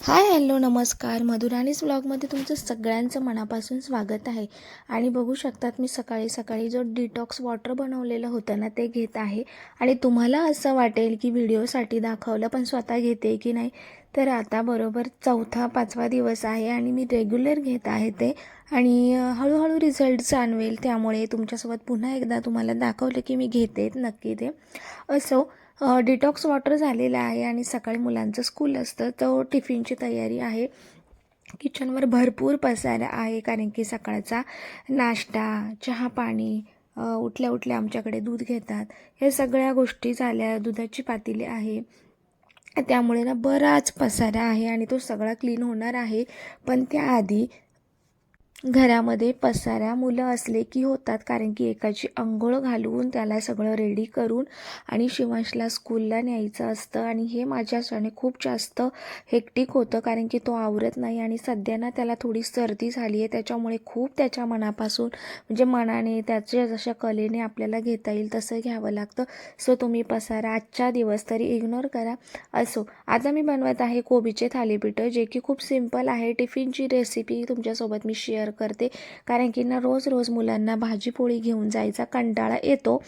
Hi hello नमस्कार. मधुराणीच ब्लॉगमध्ये तुमचं सगळ्यांचं मनापासून स्वागत आहे. आणि बघू शकतात मी सकाळी सकाळी जो डिटॉक्स वॉटर बनवलेलं होतं ना ते घेत आहे. आणि तुम्हाला असं वाटेल की व्हिडिओसाठी दाखवलं पण स्वतः घेते की नाही तर आता बरोबर चौथा पाचवा दिवस आहे आणि मी रेग्युलर घेत आहे ते. आणि हळूहळू रिझल्ट जाणवेल त्यामुळे तुमच्यासोबत पुन्हा एकदा तुम्हाला दाखवलं की मी घेते नक्की ते. असो डिटॉक्स वॉटर झालेलं आहे आणि सकाळी मुलांचं स्कूल असतं तर टिफिनची तयारी आहे. किचनवर भरपूर पसारा आहे कारण की सकाळचा नाश्ता चहा पाणी उठल्या उठल्या आमच्याकडे दूध घेतात. हे सगळ्या गोष्टी झाल्या दुधाची पातेली आहे. त्यामुळे ना बराच पसारा आहे आणि तो सगळा क्लीन होणार आहे. पण त्याआधी घरामध्ये पसारा मुलं असले की होतात कारण की एकाची अंघोळ घालून त्याला सगळं रेडी करून आणि शिवांशला स्कूलला न्यायचं असतं. आणि हे माझ्याच्याने खूप जास्त हेक्टिक होतं कारण की तो आवरत नाही आणि सध्या ना त्याला थोडी सर्दी झाली आहे. त्याच्यामुळे खूप त्याच्या मनापासून म्हणजे मनाने त्याच्या जशा कलेने आपल्याला घेता येईल तसं घ्यावं लागतं. सो तुम्ही पसारा आजच्या दिवस तरी इग्नोर करा. असो आता मी बनवत आहे कोबीचे थालीपीठं जे की खूप सिंपल आहे. टिफिनची रेसिपी तुमच्यासोबत मी शेअर करते. कारण की ना रोज रोज मुलांना भाजीपोळी घेऊन जायचा कंटाळा येतो.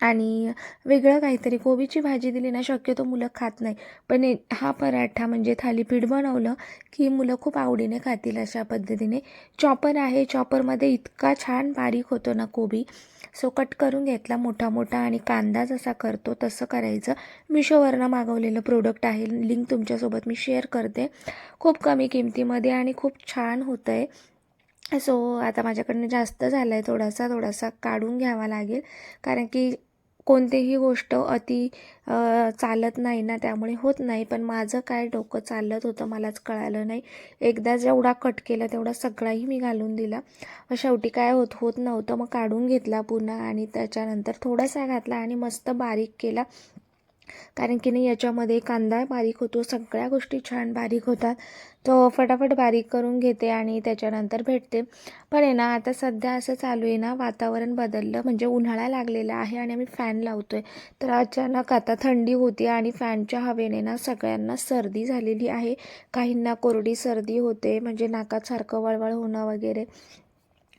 आणि वेगळं काहीतरी कोबीची भाजी दिली ना शक्यतो मुलं खात नाही. पण हा पराठा म्हणजे थालीपीठ बनवलं की मुलं खूप आवडीने खातील अशा पद्धतीने. चॉपर आहे. चॉपरमध्ये इतका छान बारीक होतो ना कोबी. सो कट करून घेतला मोठा मोठा आणि कांदा जसा करतो तसं करायचं. मिशोवरनं मागवलेलं प्रोडक्ट आहे. लिंक तुमच्यासोबत मी शेअर करते. खूप कमी किमतीमध्ये आणि खूप छान होतं आहे सो आता माझ्याकडनं जास्त झाला आहे थोडासा थोडासा काढून घ्यावा लागेल. कारण की कोणतीही गोष्ट अति चालत नाही ना त्यामुळे होत नाही. पण माझं काय डोकं चालत होतं मलाच कळालं नाही. एकदा जेवढा कट केला तेवढा सगळाही मी घालून दिला. मग शेवटी काय होत होत नव्हतं. मग काढून घेतला पुन्हा आणि त्याच्यानंतर थोडासा घातला आणि मस्त बारीक केला. कारण की नाही याच्यामध्ये कांदा बारीक होतो सगळ्या गोष्टी छान बारीक होतात. तो फटाफट बारीक करून घेते आणि त्याच्यानंतर भेटते. पण आहे ना आता सध्या असं चालू आहे ना वातावरण बदललं म्हणजे उन्हाळा लागलेला आहे आणि आम्ही फॅन लावतो आहे तर अचानक आता थंडी होती आणि फॅनच्या हवेने ना सगळ्यांना सर्दी झालेली आहे. काहींना कोरडी सर्दी होते म्हणजे नाकात सारखं वळवळ होणं वगैरे.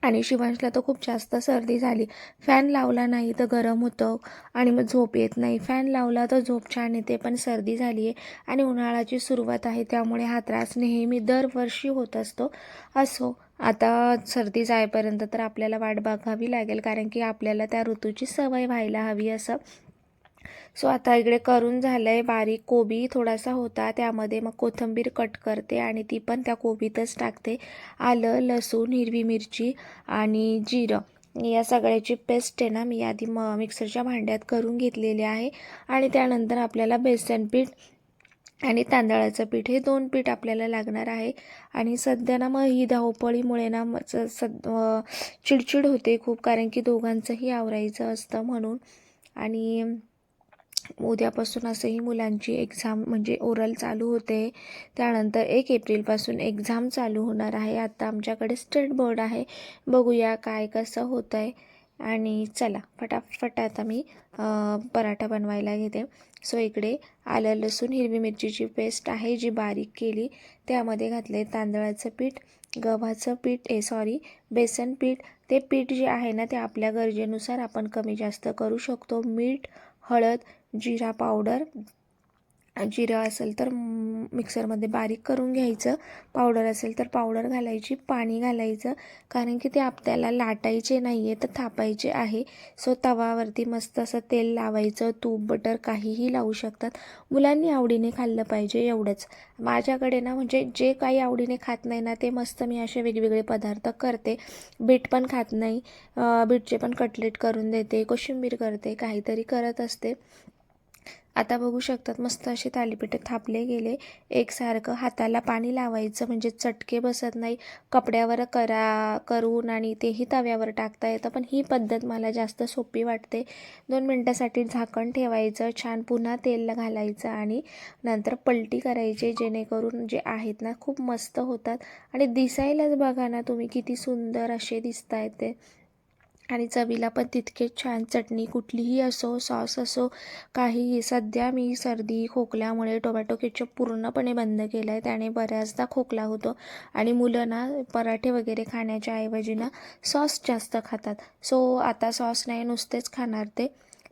आणि शिवांशला तर खूप जास्त सर्दी झाली. फॅन लावला नाही तर गरम होतं आणि मग झोप येत नाही. फॅन लावला तर झोप छान येते पण सर्दी झाली आहे आणि उन्हाळ्याची सुरुवात आहे त्यामुळे हा त्रास नेहमी दरवर्षी होत असतो. असो आता सर्दी जायपर्यंत तर आपल्याला वाट बघावी लागेल कारण की आपल्याला त्या ऋतूची सवय व्हायला हवी असं सो आता इकडे करून झालं आहे बारीक कोबी थोडासा होता त्यामध्ये मग कोथिंबीर कट करते आणि ती पण त्या कोबीतच टाकते. आलं लसूण हिरवी मिरची आणि जिरं. या सगळ्याची पेस्ट आहे ना मी आधी म मिक्सरच्या भांड्यात करून घेतलेली आहे. आणि त्यानंतर आपल्याला बेसन पीठ आणि तांदळाचं पीठ हे दोन पीठ आपल्याला लागणार आहे. आणि सध्या ना मग ही धावपळीमुळे ना मग सद चिडचिड होते खूप कारण की दोघांचंही आवरायचं असतं म्हणून. आणि उद्यापासून असंही मुलांची एक्झाम म्हणजे ओरल चालू होते. त्यानंतर एक एप्रिलपासून एक्झाम चालू होणार आहे. आत्ता आमच्याकडे स्टेट बोर्ड आहे. बघूया काय कसं होतं आहे आणि चला फटाफट आता मी पराठा बनवायला घेते. सो इकडे आलं लसूण हिरवी मिरचीची पेस्ट आहे जी बारीक केली. त्यामध्ये घातले तांदळाचं पीठ गव्हाचं पीठ ए सॉरी बेसन पीठ. ते पीठ जे आहे ना ते आपल्या गरजेनुसार आपण कमी जास्त करू शकतो. मीठ हळद जिरा पावडर. जिरं असेल तर मिक्सरमध्ये बारीक करून घ्यायचं. पावडर असेल तर पावडर घालायची पाणी घालायचं. कारण की ते आपल्याला लाटायचे नाही आहे तर थापायचे आहे. सो तवावरती मस्त असं तेल लावायचं. तूप बटर काहीही लावू शकतात. मुलांनी आवडीने खाल्लं पाहिजे एवढंच. माझ्याकडे ना म्हणजे जे काही आवडीने खात नाही ना ते मस्त मी असे वेगवेगळे पदार्थ करते. बीट पण खात नाही. बीटचे पण कटलेट करून देते. कोशिंबीर करते. काहीतरी करत असते. आता बघू शकतात मस्त असे थालीपीठ थापले गेले. एकसारखं हाताला पाणी लावायचं म्हणजे चटके बसत नाही. कपड्यावर करा करून आणि तेही तव्यावर टाकता येतं. पण ही पद्धत मला जास्त सोपी वाटते. दोन मिनटासाठी झाकण ठेवायचं छान पुन्हा तेल घालायचं आणि नंतर पलटी करायची जेणेकरून जे आहेत ना खूप मस्त होतात. आणि दिसायलाच बघा ना तुम्ही किती सुंदर असे दिसत आहेत ते. आणि चवीला पण तितकेच छान चटणी कुठलीही असो सॉस असो काहीही. सध्या मी सर्दी खोकल्यामुळे टोमॅटो केचप पूर्णपणे बंद केलं आहे त्याने बऱ्याचदा खोकला होतो आणि मुलं ना पराठे वगैरे खाण्याच्या ऐवजी ना सॉस जास्त खातात. सो आता सॉस नाही नुसतेच खाणार ते.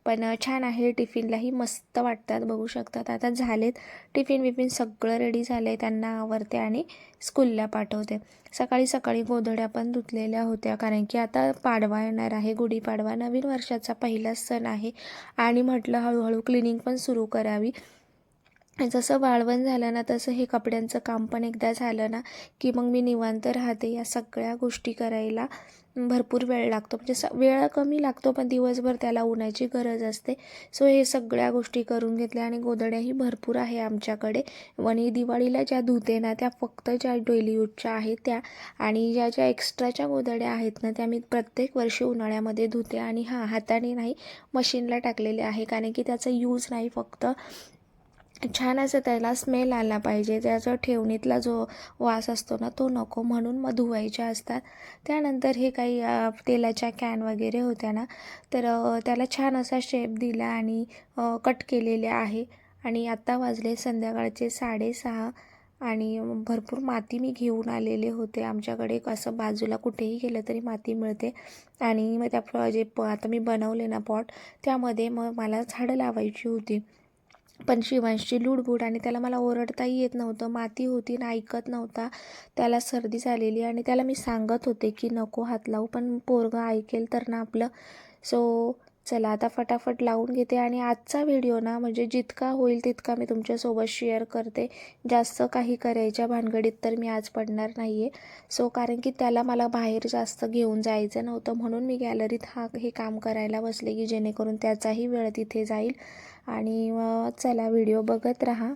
पण छान आहे टिफिनलाही मस्त वाटतात बघू शकतात. आता झालेत टिफिन विफिन सगळं रेडी झालं आहे त्यांना आवरते आणि स्कूलला पाठवते. सकाळी सकाळी गोधड्या पण धुतलेल्या होत्या कारण की आता पाडवा येणार आहे. गुढीपाडवा नवीन वर्षाचा पहिला सण आहे आणि म्हटलं हळूहळू क्लिनिंग पण सुरू करावी. जसं वाळवण झालं ना तसं हे कपड्यांचं काम पण एकदा झालं ना की मग मी निवांत राहते या सगळ्या गोष्टी करायला. भरपूर वेळ लागतो. म्हणजे स वेळ कमी लागतो पण दिवसभर त्याला उन्हाची गरज असते. सो हे सगळ्या गोष्टी करून घेतल्या आणि गोधड्याही भरपूर आहे आमच्याकडे. आणि दिवाळीला ज्या धुते ना त्या फक्त ज्या डेली यूजच्या आहेत त्या. आणि ज्या ज्या एक्स्ट्राच्या गोधड्या आहेत ना त्या मी प्रत्येक वर्षी उन्हाळ्यामध्ये धुते. आणि हां हाताने नाही मशीनला टाकलेले आहे. कारण की त्याचा यूज नाही फक्त छान असं त्याला स्मेल आला पाहिजे. त्याचा ठेवणीतला जो वास असतो ना तो नको म्हणून मग धुवायच्या असतात. त्यानंतर हे काही तेलाच्या कॅन वगैरे होत्या ना तर त्याला छान असा शेप दिला आणि कट केलेले आहे. आणि आत्ता वाजले संध्याकाळचे साडेसहा आणि भरपूर माती मी घेऊन आलेले होते आमच्याकडे. असं बाजूला कुठेही गेलं तरी माती मिळते. आणि मग त्या जे प आता मी बनवले ना पॉट त्यामध्ये मग मला झाडं लावायची होती. पण शिवांशची लुडबुड आणि त्याला मला ओरडताही येत नव्हतं माती होती ना ऐकत नव्हता. त्याला सर्दी झालेली आणि त्याला मी सांगत होते की नको हात लावू पण पोरगं ऐकेल तर ना आपलं. सो चला आता फटाफट लावून घेते आणि आजचा व्हिडिओ ना म्हणजे जितका होईल तितका मी तुमच्यासोबत शेअर करते. जास्त काही करायच्या भानगडीत तर मी आज पडणार नाही आहे सो कारण की त्याला मला बाहेर जास्त घेऊन जायचं नव्हतं म्हणून मी गॅलरीत हा हे काम करायला बसले की जेणेकरून त्याचाही वेळ तिथे जाईल. आणि चला व्हिडिओ बघत राहा.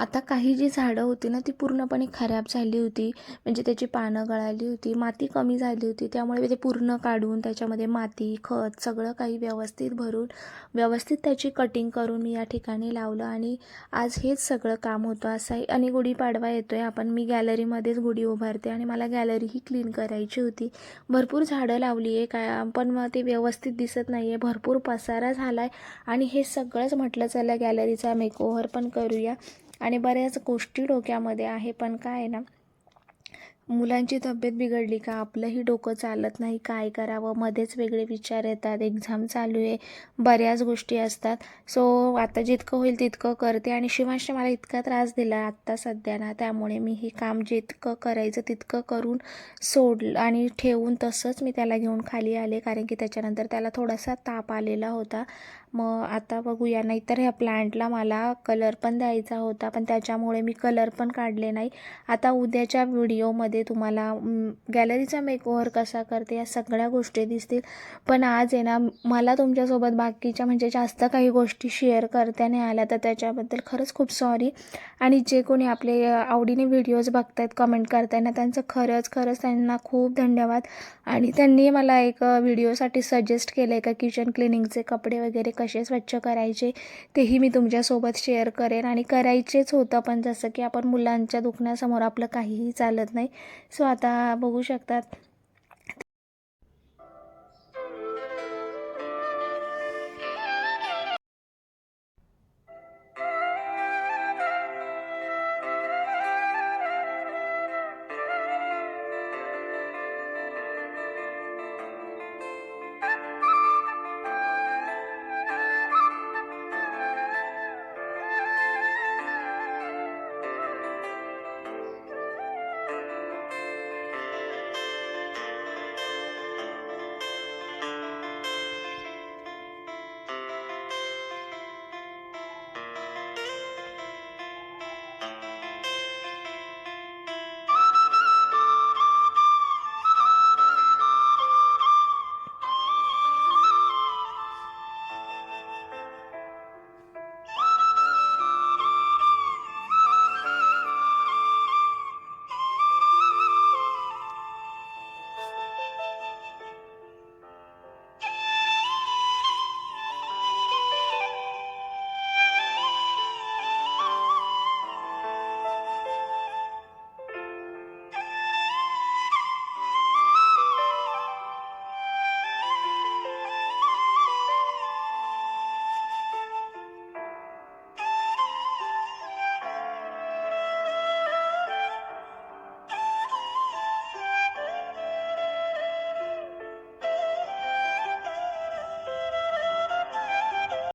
आता काही जी झाडं होती ना ती पूर्णपणे खराब झाली होती. म्हणजे त्याची पानं गळाली होती माती कमी झाली होती. त्यामुळे ते पूर्ण काढून त्याच्यामध्ये माती खत सगळं काही व्यवस्थित भरून व्यवस्थित त्याची कटिंग करून मी या ठिकाणी लावलं आणि आज हेच सगळं काम होतं. असंही आणि गुढीपाडवा येतो आहे आपण मी गॅलरीमध्येच गुढी उभारते आणि मला गॅलरीही क्लीन करायची होती. भरपूर झाडं लावली आहे. काय पण मग ते व्यवस्थित दिसत नाही आहे भरपूर पसारा झाला आहे आणि हे सगळंच म्हटलं चला गॅलरीचा मेकओव्हर पण करूया. आणि बऱ्याच गोष्टी डोक्यामध्ये आहे पण काय आहे ना मुलांची तब्येत बिघडली का आपलंही डोकं चालत नाही काय करावं? मध्येच वेगळे विचार येतात एक्झाम चालू आहे बऱ्याच गोष्टी असतात. सो आता जितकं होईल तितकं करते आणि शिवांशने मला इतका त्रास दिला आत्ता सध्या ना त्यामुळे मी हे काम जितकं करायचं तितकं करून सोडलं आणि ठेवून तसंच मी त्याला घेऊन खाली आले कारण की त्याच्यानंतर त्याला थोडासा ताप आलेला होता. मग आता बघूया. नाहीतर ह्या प्लांटला मला कलर पण द्यायचा होता पण त्याच्यामुळे मी कलर पण काढले नाही. आता उद्याच्या व्हिडिओमध्ये तुम्हाला गॅलरीचा मेकओव्हर कसा करते या सगळ्या गोष्टी दिसतील. पण आज आहे ना मला तुमच्यासोबत बाकीच्या म्हणजे जास्त काही गोष्टी शेअर करता नाही आल्या तर त्याच्याबद्दल खरंच खूप सॉरी आणि जे कोणी आपले आवडीने व्हिडिओज बघतायत कमेंट करताय ना त्यांचं खरंच खरंच त्यांना खूप धन्यवाद. आणि त्यांनी मला एक व्हिडिओसाठी सजेस्ट केलं आहे का किचन क्लिनिंगचे कपडे वगैरे कसे स्वच्छ करायचे तेही मी तुमच्यासोबत शेअर करेन. आणि करायचेच होतं पण जसं की आपण मुलांच्या दुखण्यासमोर आपलं काहीही चालत नाही. सो आता बघू शकतात